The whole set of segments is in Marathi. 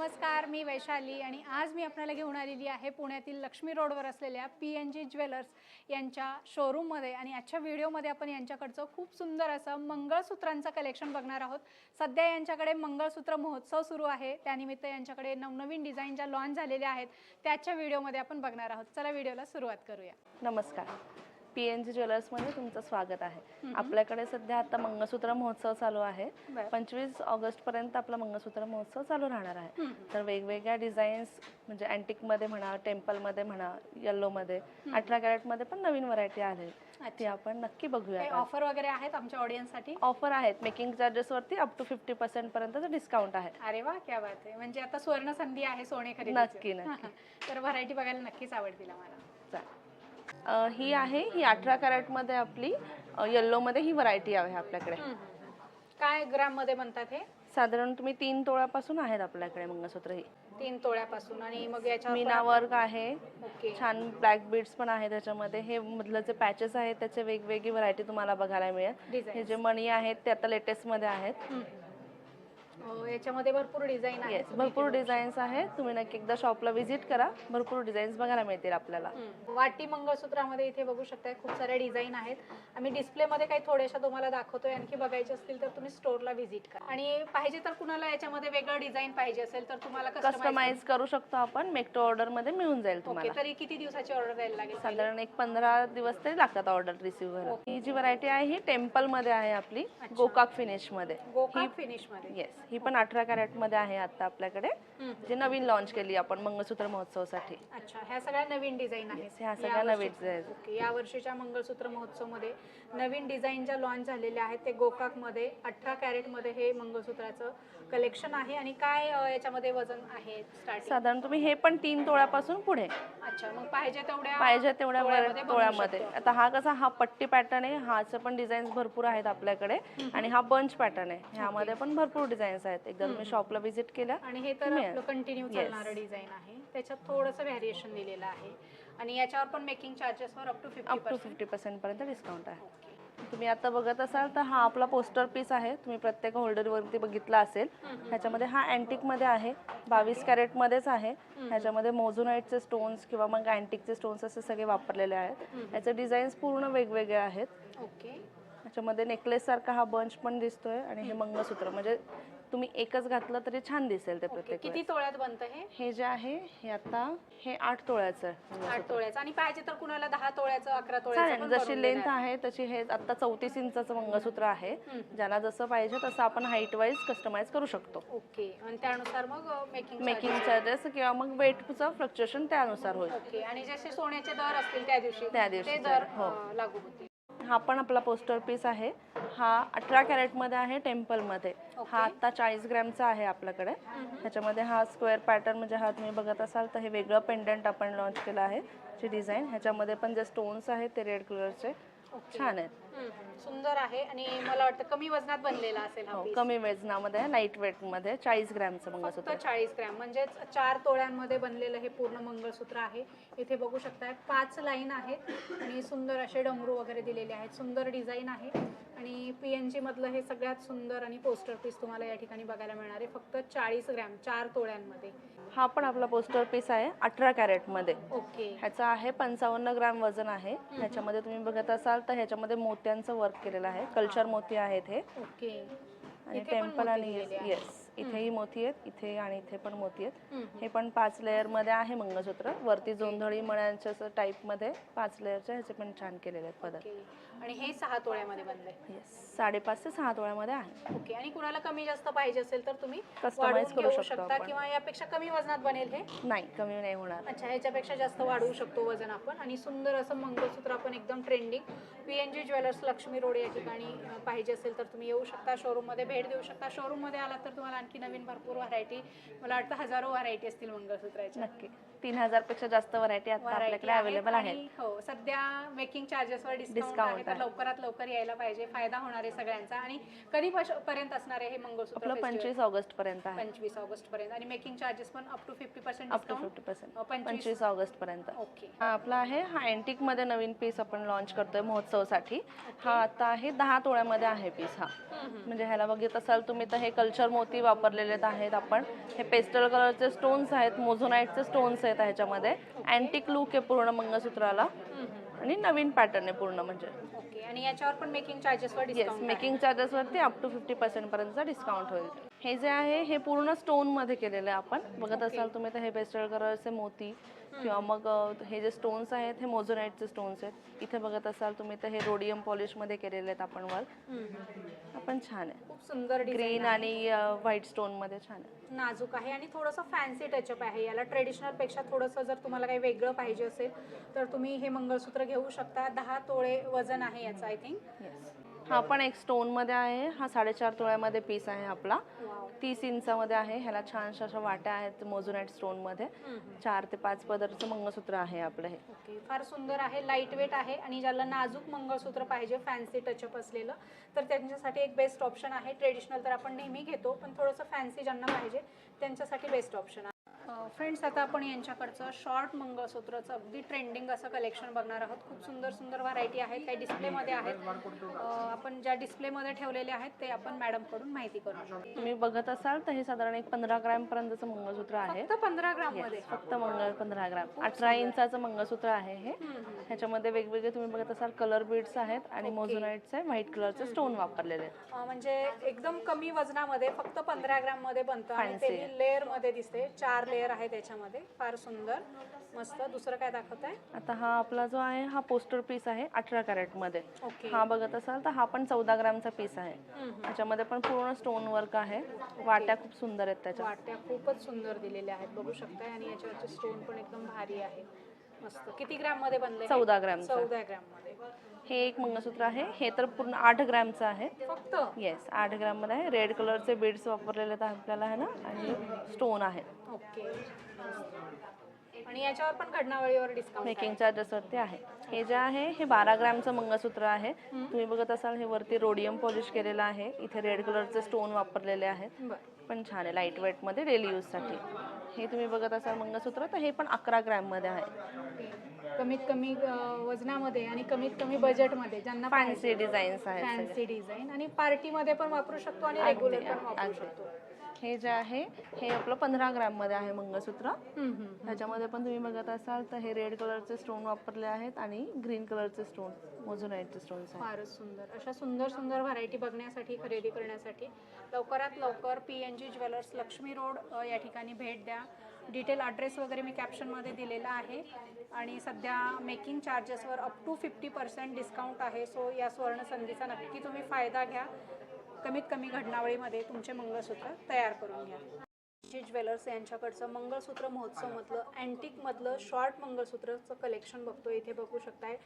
नमस्कार मी वैशाली आणि आज मी आपल्याला घेऊन आलेली आहे पुण्यातील लक्ष्मी रोडवर असलेल्या पी एन जी ज्वेलर्स यांच्या शोरूममध्ये आणि आजच्या व्हिडिओमध्ये आपण यांच्याकडचं खूप सुंदर असं मंगळसूत्रांचं कलेक्शन बघणार आहोत. सध्या यांच्याकडे मंगळसूत्र महोत्सव सुरू आहे. त्यानिमित्त यांच्याकडे नवनवीन डिझाईन ज्या लॉन्च झालेल्या आहेत त्याच्या व्हिडिओमध्ये आपण बघणार आहोत. चला व्हिडिओला सुरुवात करूया. नमस्कार. पी एन जी ज्वेलर्समध्ये तुमचं स्वागत आहे. आपल्याकडे सध्या आता मंगळसूत्र महोत्सव चालू आहे. पंचवीस ऑगस्ट पर्यंत आपला मंगळसूत्र महोत्सव चालू राहणार आहे. तर वेगवेगळ्या डिझाईन्स म्हणजे अँटिकमध्ये म्हणा टेम्पलमध्ये म्हणा येल्लो मध्ये अठरा कॅरेटमध्ये पण नवीन व्हरायटी आले. ती आपण नक्की बघूया ऑफर वगैरे आहेत आमच्या ऑडियन्ससाठी ऑफर आहेत. मेकिंग चार्जेस वरती अप टू फिफ्टी पर्सेंट पर्यंतचं डिस्काउंट आहे. अरे वा क्या बात आहे. म्हणजे आता सुवर्ण संधी आहे सोने खरेदी नक्की, नक्की. तर व्हरायटी बघायला नक्कीच आवडतील आम्हाला. अं, ही आहे ही अठरा कॅरेटमध्ये आपली येल्लो मध्ये ही व्हरायटी आहे आपल्याकडे. हम्म. काय ग्राममध्ये म्हणतात हे? साधारण तुम्ही तीन तोळ्यापासून आहेत आपल्याकडे मंगळसूत्र ही. तीन तोळ्यापासून आणि मग याच्यावर मीना वर्क आहे. ओके. छान ब्लॅक बीड्स पण आहे त्याच्यामध्ये. हे मधलं जे पॅचेस आहेत त्याचे वेगवेगळी व्हरायटी तुम्हाला बघायला मिळेल. डिझाईन हे जे मणी आहेत ते आता लेटेस्टमध्ये आहेत याच्यामध्ये भरपूर डिझाईन आहेत. येस भरपूर डिझाईन्स आहेत. तुम्ही नक्की एकदा शॉपला व्हिजिट करा. भरपूर डिझाईन्स बघायला मिळतील आपल्याला. वाटी मंगळसूत्रामध्ये इथे बघू शकताय खूप साऱ्या डिझाईन आहेत. आम्ही डिस्प्लेमध्ये काही थोड्याशा तुम्हाला दाखवतोय. आणखी बघायचे असतील तर तुम्ही स्टोअरला व्हिजिट करा. आणि पाहिजे तर कुणाला याच्यामध्ये वेगळं डिझाईन पाहिजे असेल तर तुम्हाला कस्टमाइज करू शकतो आपण. मेक टू ऑर्डरमध्ये मिळून जाईल तुम्हाला. तरी किती दिवसाची ऑर्डर द्यायला लागेल साधारण एक पंधरा दिवस तरी लागतात ऑर्डर रिसिव्ह करायला. ही जी व्हरायटी आहे ही टेम्पलमध्ये आहे आपली. गोकाक फिनिशमध्ये. गोकाक फिनिशमध्ये. येस ही पण अठरा कॅरेटमध्ये आहे आता आपल्याकडे. जे नवीन लॉन्च केली आपण मंगळसूत्र महोत्सवासाठी. अच्छा ह्या सगळ्या नवीन डिझाईन आहेत. ह्या सगळ्या नवीन. ओके या वर्षीच्या मंगळसूत्र महोत्सवमध्ये नवीन डिझाईन ज्या लॉन्च झालेल्या आहेत ते गोकाकमध्ये अठरा कॅरेटमध्ये हे मंगळसूत्राचं कलेक्शन आहे. आणि काय याच्यामध्ये वजन आहे साधारण तुम्ही हे पण तीन तोळ्यापासून पुढे. अच्छा मग पाहिजे तेवढ्या पाहिजे तेवढ्या तोळ्यामध्ये वर- बनवू तोळ्यामध्ये. शकतो. आता हा कसा हा पट्टी पॅटर्न आहे हाचे पण डिझाईन्स भरपूर आहेत आपल्याकडे. आणि हा बंच पॅटर्न आहे. ह्यामध्ये पण भरपूर डिझाईन्स आहेत. एकदा तुम्ही शॉपला व्हिजिट केल्या आणि हे तर. आपलं कंटिन्यू. चालणारं डिझाईन आहे. त्याच्यात थोडंसं व्हॅरिएशन दिलेलं आहे. आणि याच्यावर पण making चार्जेसवर up to up to fifty fifty percent पर्यंत डिस्काउंट आहे. तुम्ही आता बघत असाल तर हा आपला पोस्टर पीस आहे. तुम्ही प्रत्येक होल्डर वरती बघितला असेल. ह्याच्यामध्ये हा अँटिकमध्ये आहे. बावीस कॅरेट मध्येच आहे. ह्याच्यामध्ये मोझोनाईटचे स्टोन्स किंवा मग अँटिकचे स्टोन्स असे सगळे वापरलेले आहेत. याचे डिझाईन्स पूर्ण वेगवेगळे आहेत. ओके. ह्याच्यामध्ये नेकलेस सारखा हा बंच पण दिसतोय आणि हे मंगळसूत्र म्हणजे तुम्ही एकच घातलं तरी छान दिसेल ते प्रत्येक किती वेळेस. तोळ्यात बनतं हे हे जे आहे हे आता हे आठ तोळ्याचं आहे आठ मंगळसूत्र. तोळ्याचं आणि पाहिजे तर कुणाला दहा तोळ्याचं अकरा तोळ्याचं चालेल पण जशी लेंथ. आहे तशी हे आता चौतीस इंचाचं मंगळसूत्र आहे हम्म. ज्याला जसं पाहिजे तसं आपण हाईट वाईज कस्टमाइज करू शकतो ओके आणि त्यानुसार मग मेकिंग मेकिंग चार्जेस किंवा मग वेटचं फ्लक्च्युएशन त्यानुसार होईल ओके आणि जसे सोन्याचे दर असतील त्या दिवशी त्या दिवशी ते दर हो. अं, लागू होतील हा पण आपला पोस्टर पीस आहे. हा अठरा कॅरेटमध्ये आहे टेम्पलमध्ये हा आता चाळीस ग्रॅमचा आहे आपल्याकडे. ह्याच्यामध्ये हा स्क्वेअर पॅटर्न म्हणजे हा तुम्ही बघत असाल तर हे वेगळं पेंडंट आपण लॉन्च केलं आहे. ची डिझाईन ह्याच्यामध्ये पण जे स्टोन्स आहेत ते रेड कलरचे छान आहेत. सुंदर आहे आणि मला वाटतं कमी वजनात बनलेला असेल हा हो piece. कमी वजनामध्ये लाइट वेटमध्ये चाळीस ग्रॅमचं मंगळसूत्र. फक्त चाळीस ग्रॅम म्हणजेच चार तोळ्यांमध्ये बनलेलं हे पूर्ण मंगळसूत्र आहे. इथे बघू शकताय पाच लाईन आहेत आणि सुंदर असे डमरू वगैरे दिलेले आहेत. सुंदर डिझाईन आहे. आणि पी एन जी मधलं हे सगळ्यात सुंदर आणि पोस्टर पीस तुम्हाला या ठिकाणी बघायला मिळणार आहे. फक्त चाळीस ग्रॅम चार तोळ्यांमध्ये. हा पण आपला पोस्टर पीस आहे अठरा कॅरेटमध्ये ओके. ह्याचा आहे पंचावन्न ग्राम वजन आहे. ह्याच्यामध्ये तुम्ही बघत असाल तर ह्याच्यामध्ये मोत्यांचं वर्क केलेलं आहे. कल्चर मोती आहेत हे. ओके. आणि टेम्पल आणि. येस इथेही मोती आहेत इथे आणि इथे पण मोती आहेत. हे पण पाच लेअरमध्ये आहे मंगळसूत्र. वरती जोंधळी मण्यांच्या टाईपमध्ये पाच लेअरचे ह्याचे पण छान केलेले आहेत पदर. ओके. आणि हे सहा तोळ्यामध्ये बनलंय. येस साडेपाच ते सहा तोळ्यामध्ये आहे. ओके आणि कुणाला कमी जास्त पाहिजे असेल तर तुम्ही Customize वाढवून करू घेऊ शकतो शकता आपण. किंवा यापेक्षा कमी वजनात बनेल हे? नाही कमी नाही होणार. अच्छा ह्याच्यापेक्षा जास्त वाढवू शकतो वजन आपण. आणि सुंदर असं मंगळसूत्र आपण एकदम trending P N G jewellers Laxmi road या ठिकाणी अं, पाहिजे असेल तर तुम्ही येऊ शकता. शोरूममध्ये भेट देऊ शकता. शोरूममध्ये आलात तर तुम्हाला आणखी नवीन भरपूर व्हरायटी मला वाटतं हजारो व्हरायटी असतील मंगळसूत्राच्या. नक्की. तीन हजारपेक्षा जास्त व्हरायटी आता आपल्याकडे अवेलेबल आहेत. हो सध्या मेकिंग चार्जेसवर डिस्काउंट आहे. तर. लवकरात लवकर यायला पाहिजे. फायदा होणार आहे सगळ्यांचा. आणि कधी पर्यंत असणार आहे हे मंगळसूत्र आपलं? पंचवीस ऑगस्ट पर्यंत आहे. पंचवीस ऑगस्ट पर्यंत आणि मेकिंग चार्जेस पण up to fifty percent up to fifty percent पंचवीस पंचवीस ऑगस्ट पर्यंत ओके हा आपला आहे. हा अँटिकमध्ये नवीन पीस आपण लॉन्च करतोय महोत्सवासाठी. हा आता आहे दहा तोळ्यामध्ये आहे पीस हा. म्हणजे ह्याला बघित असाल तुम्ही तर हे कल्चर मोती वापरलेले आहेत आपण. हे पेस्टल कलरचे स्टोन्स आहेत मोझोनाईटचे स्टोन्स आहेत. ह्याच्यामध्ये. अँटिक लुक आहे पूर्ण मंगळसूत्राला. आणि नवीन पॅटर्न आहे पूर्ण म्हणजे. ओके आणि याच्यावर पण मेकिंग चार्जेसवर येस डिस्काउंट मेकिंग चार्जेसवरती अप टू फिफ्टी पर्सेंट पर्यंतचा डिस्काउंट होईल. हे जे आहे हे पूर्ण स्टोनमध्ये केलेलं आहे आपण. बघत असाल तुम्ही तर हे पेस्टल कलरचे मोती किंवा मग हे जे स्टोन्स आहेत हे मोझोनाईटचे स्टोन्स आहेत. इथे बघत असाल तुम्ही तर हे रोडियम पॉलिशमध्ये केलेले आहेत आपण वर्क आपण छान आहे. खूप सुंदर ग्रीन आणि व्हाईट स्टोनमध्ये छान आहे. नाजूक आहे आणि थोडंसं फॅन्सी टचअप आहे. याला ट्रेडिशनलपेक्षा थोडंसं जर तुम्हाला काही वेगळं पाहिजे असेल तर तुम्ही हे मंगळसूत्र घेऊ शकता. दहा तोळे वजन आहे याचं आय थिंक हा पण एक स्टोनमध्ये आहे. हा साडेचार तोळ्यामध्ये पीस आहे आपला. तीस इंचामध्ये आहे. ह्याला छानशा अशा वाट्या आहेत मोझोनाईट स्टोनमध्ये चार ते पाच पदरचं मंगळसूत्र आहे आपलं हे. ओके. फार सुंदर आहे. लाइट वेट आहे आणि ज्याला नाजूक मंगळसूत्र पाहिजे फॅन्सी टचअप असलेलं तर त्यांच्यासाठी एक बेस्ट ऑप्शन आहे. ट्रेडिशनल तर आपण नेहमी घेतो पण थोडंसं फॅन्सी ज्यांना पाहिजे त्यांच्यासाठी बेस्ट ऑप्शन आहे. फ्रेंड्स आता आपण यांच्याकडचं शॉर्ट मंगळसूत्रचं अगदी ट्रेंडिंग असं कलेक्शन बघणार आहोत. खूप सुंदर सुंदर व्हरायटी आहेत काही डिस्प्लेमध्ये आहेत. आपण ज्या डिस्प्लेमध्ये ठेवलेले आहेत ते आपण मॅडमकडून माहिती करू तुम्ही बघत असाल तर हे साधारण एक पंधरा ग्रॅम पर्यंतचं मंगळसूत्र आहे. फक्त पंधरा ग्राममध्ये फक्त मंगळ पंधरा ग्रॅम अठरा इंचाचं मंगळसूत्र आहे हे. ह्याच्यामध्ये वेगवेगळे तुम्ही बघत असाल कलर बीड्स आहेत आणि मोझोनाईटचे व्हाईट कलरचे स्टोन वापरलेले म्हणजे एकदम कमी वजनामध्ये फक्त पंधरा ग्राममध्ये बनतं आणि लेअरमध्ये दिसते. चार लेअर आहे त्याच्यामध्ये फार सुंदर मस्त. दुसरं काय दाखवत आहे? आता हा आपला जो आहे हा पोस्टर पीस आहे अठरा कॅरेटमध्ये ओके. हा बघत असाल तर हा पण चौदा ग्रामचा पीस आहे. त्याच्यामध्ये पण पूर्ण स्टोन वर्क आहे. वाट्या खूप सुंदर आहेत त्याच्या वाट्या खूपच सुंदर दिलेल्या आहेत बघू शकताय. आणि याच्यावरचे स्टोन पण एकदम भारी आहे. मस्त. किती ग्राममध्ये बनले चौदा ग्रॅमचा. चौदा ग्राममध्ये हे एक मंगळसूत्र आहे. हे तर पूर्ण आठ ग्रॅमचं आहे. फक्त? येस आठ ग्रॅममध्ये आहे. रेड कलरचे बीड्स वापरलेले आहेत आपल्याला आहे ना आणि स्टोन आहे. ओके. आणि याच्यावर पण घडणावळीवर डिस्काउंट मेकिंग चार्जेस वरती आहे. हे जे आहे हे बारा ग्रॅमचं मंगळसूत्र आहे. तुम्ही बघत असाल हे वरती रोडियम पॉलिश केलेलं आहे. इथे रेड कलरचे स्टोन वापरलेले आहेत. पण छान आहे लाइट वेटमध्ये डेली यूजसाठी. हे तुम्ही बघत असाल मंगळसूत्र तर हे पण अकरा ग्रॅममध्ये आहे कमीत कमी अ, वजनामध्ये आणि कमीत कमी बजेटमध्ये ज्यांना फॅन्सी डिझाईन्स आहेत सगळे. फॅन्सी डिझाईन आणि पार्टीमध्ये पण वापरू शकतो आणि रेग्युलर पण वापरू अगदी. शकतो हे जे आहे हे आपलं पंधरा ग्रॅममध्ये आहे मंगळसूत्र. त्याच्यामध्ये पण तुम्ही बघत असाल तर हे रेड कलरचे स्टोन वापरले आहेत आणि ग्रीन कलरचे स्टोन मोझोनाईटचे आहेत. फारच सुंदर. अशा सुंदर सुंदर व्हरायटी बघण्यासाठी खरेदी करण्यासाठी लवकरात लवकर P N G jewellers Laxmi road या ठिकाणी भेट द्या. डिटेल ॲड्रेस वगैरे मी कॅप्शनमध्ये दिलेला आहे. आणि सध्या making चार्जेसवर up to fifty percent discount आहे. सो या सुवर्ण संधीचा नक्की तुम्ही फायदा घ्या. कमीत कमी घडणावळीमध्ये तुमचे मंगळसूत्र तयार करून घ्या. जी ज्वेलर्स यांच्याकडचं मंगळसूत्र महोत्सवमधलं अँटिकमधलं शॉर्ट मंगळसूत्रचं कलेक्शन बघतो इथे बघू शकताय.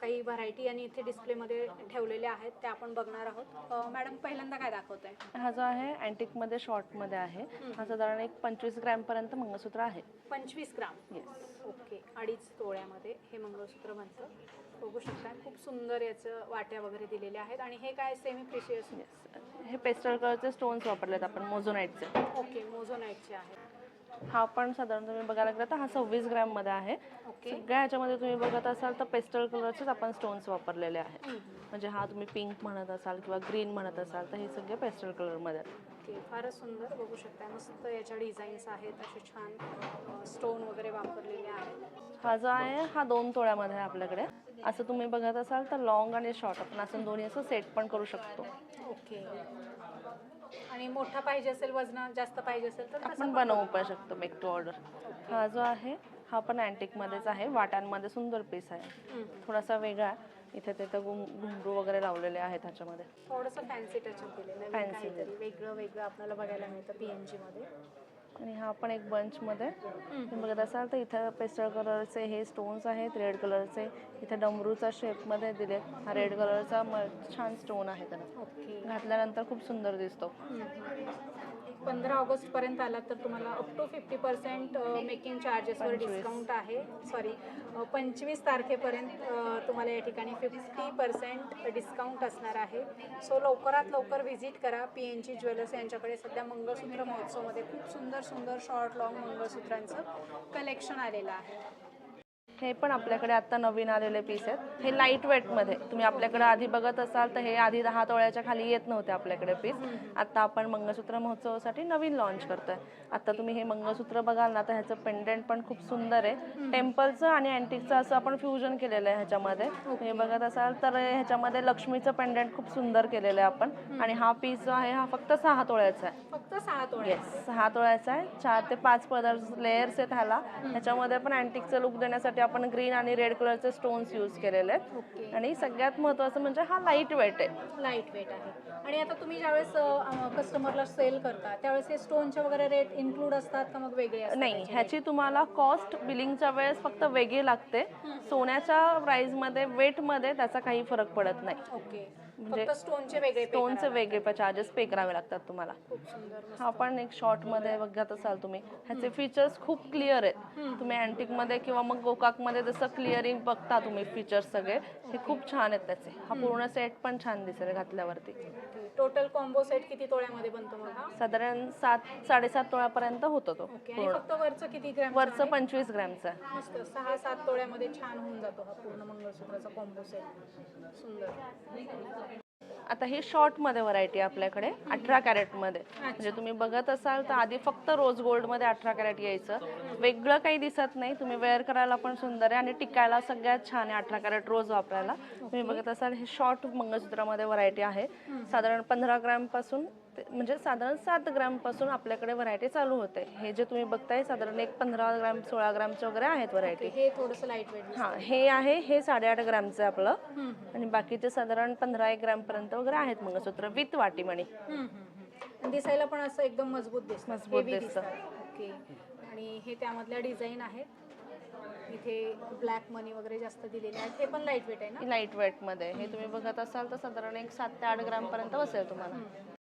काही व्हरायटी आणि इथे डिस्प्लेमध्ये ठेवलेल्या आहेत त्या आपण बघणार आहोत. मॅडम पहिल्यांदा काय दाखवत आहे हा जो आहे अँटिकमध्ये शॉर्टमध्ये आहे हा साधारण एक पंचवीस ग्रॅम पर्यंत मंगळसूत्र आहे. पंचवीस ग्राम? Yes okay. अडीच तोळ्यामध्ये हे मंगळसूत्र बनतं. बघू शकता. खूप सुंदर याचं वाट्या वगैरे दिलेल्या आहेत. आणि हे काय सेमी प्रिशियस येस हे पेस्टल कलरचे स्टोन्स वापरलेत आपण मोझोनाईटचे ओके मोझोनाईटचे आहेत. हा पण साधारण तुम्ही बघायला गेलं तर हा सव्वीस ग्रॅममध्ये आहे. ओके सगळ्या ह्याच्यामध्ये तुम्ही बघत असाल तर पेस्टल कलरचेच आपण स्टोन्स वापरलेले आहेत. म्हणजे हा तुम्ही पिंक म्हणत असाल किंवा ग्रीन म्हणत असाल तर हे सगळे पेस्टल कलरमध्ये आहेत. ओके फारच सुंदर बघू शकता. मस्त याच्या डिझाईन्स आहेत. असे छान स्टोन वगैरे वापरलेले आहेत. हा जो आहे हा दोन तोळ्यामध्ये आहे आपल्याकडे. असं तुम्ही बघत असाल तर लॉंग आणि शॉर्ट आपण असं दोन्ही असं सेट पण करू शकतो. ओके. आणि मोठा पाहिजे असेल वजन जास्त पाहिजे असेल तर आपण बनवू पण शकतो. मेक टू ऑर्डर हा जो आहे हा पण अँटिकमध्येच आहे. वाटांमध्ये सुंदर पीस आहे. थोडासा वेगळा इथे तिथे घुम घुंगरू वगैरे लावलेले आहेत ह्याच्यामध्ये. थोडंसं फॅन्सी टचअप दिलेलं Fancy. काहीतरी वेगळं वेगळं आपल्याला बघायला मिळतं पी एनमध्ये. आणि हा पण एक बंचमध्ये तुम्ही बघत असाल तर इथं पेस्टल कलरचे हे स्टोन्स आहेत रेड कलरचे इथे डमरूचा शेपमध्ये दिलेत. हा रेड कलरचा म छान स्टोन आहे त्याला. ओके घातल्यानंतर खूप सुंदर दिसतो. पंधरा ऑगस्ट पर्यंत आलात तर तुम्हाला up to fifty percent making चार्जेसवर discount आहे. सॉरी पंचवीस तारखेपर्यंत तुम्हाला या ठिकाणी फिफ्टी पर्सेंट डिस्काउंट असणार आहे. सो लवकरात लवकर व्हिजिट करा. पी एन जी ज्वेलर्स यांच्याकडे सध्या मंगळसूत्र महोत्सवमध्ये खूप सुंदर सुंदर शॉर्ट लॉंग मंगळसूत्रांचं कलेक्शन आलेलं आहे. हे पण आपल्याकडे आता नवीन आलेले पीस आहेत. हे लाइट वेटमध्ये तुम्ही आपल्याकडे आधी बघत असाल तर हे आधी दहा तोळ्याच्या खाली येत नव्हते आपल्याकडे पीस आता आपण मंगळसूत्र महोत्सवासाठी नवीन लॉन्च करतोय. आता तुम्ही हे मंगळसूत्र बघाल ना तर ह्याचं पेंडेंट पण खूप सुंदर आहे. टेम्पलचं आणि अँटिकचं असं आपण फ्युजन केलेलं आहे ह्याच्यामध्ये. हे बघत असाल तर ह्याच्यामध्ये लक्ष्मीचं पेंडेंट खूप सुंदर केलेलं आहे आपण. आणि हा पीस जो आहे हा फक्त सहा तोळ्याचा आहे. फक्त सहा तोळे येस सहा तोळ्याचा आहे. चार ते पाच पदर लेयर्स आहेत ह्याला. ह्याच्यामध्ये पण अँटिकचं लुक देण्यासाठी आपण ग्रीन आणि रेड कलरचे स्टोन्स यूज केलेले आहेत. आणि सगळ्यात महत्त्वाचं म्हणजे हा लाइट वेट आहे. लाइट वेट आहे. आणि आता तुम्ही ज्यावेळेस कस्टमरला सेल करता त्यावेळेस हे स्टोनचे वगैरे रेट इन्क्लूड असतात का मग वेगळे नाही ह्याची तुम्हाला कॉस्ट बिलिंगच्या वेळेस फक्त वेगळी लागते. सोन्याच्या प्राइसमध्ये वेटमध्ये त्याचा काही फरक पडत नाही. ओके म्हणजे फक्त स्टोनचे वेगळे pay स्टोनचे वेगळे चार्जेस पे करावे लागतात तुम्हाला. खूप सुंदर मस्त. हा पण एक शॉर्टमध्ये बघत असाल तुम्ही. ह्याचे फीचर्स खूप क्लिअर आहेत. तुम्ही अँटिकमध्ये किंवा मग गोकाकमध्ये जसं क्लिअरिंग बघता तुम्ही फीचर्स सगळे हे खूप छान आहेत त्याचे. हा पूर्ण सेट पण छान दिसेल घातल्यावरती. टोटल कॉम्बो सेट किती तोळ्यामध्ये बनतो मग हा साधारण सात साडेसात तोळ्यापर्यंत होतो तो. ओके आणि फक्त वरचं किती ग्रॅम वरचं पंचवीस ग्रॅमचं. मस्त सहा सात तोळ्यामध्ये छान होऊन जातो हा पूर्ण मंगळसूत्राचा कॉम्बो सेट सुंदर. आता ही शॉर्टमध्ये व्हरायटी आपल्याकडे अठरा कॅरेटमध्ये म्हणजे तुम्ही बघत असाल तर आधी फक्त रोज गोल्डमध्ये अठरा कॅरेट यायचं. वेगळं काही दिसत नाही. तुम्ही वेअर करायला पण सुंदर आहे आणि टिकायला सगळ्यात छान आहे अठरा कॅरेट रोज वापरायला. तुम्ही बघत असाल हे शॉर्ट मंगळसूत्रामध्ये व्हरायटी आहे. साधारण पंधरा ग्रॅमपासून ते- म्हणजे साधारण सात ग्रॅमपासून आपल्याकडे व्हरायटी चालू होते. हे जे तुम्ही बघताय साधारण एक पंधरा ग्रॅम सोळा ग्रॅमचे वगैरे आहेत व्हरायटी हे थोडंसं लाइट वेट हा हे आहे हे साडेआठ ग्रॅमचं आपलं. आणि बाकीचे साधारण पंधरा एक ग्रॅम पर्यंत वगैरे आहेत मंगळसूत्र विथ वाटीमणी. दिसायला पण असं एकदम मजबूत दिसतं. मजबूत दिसतं. आणि हे त्यामधल्या डिझाईन आहेत. इथे ब्लॅक मनी वगैरे जास्त दिलेले आहेत. हे पण लाइट वेट आहे ना? लाइट वेटमध्ये. हे तुम्ही बघत असाल तर साधारण एक सात ते आठ ग्रॅम पर्यंत बसेल तुम्हाला.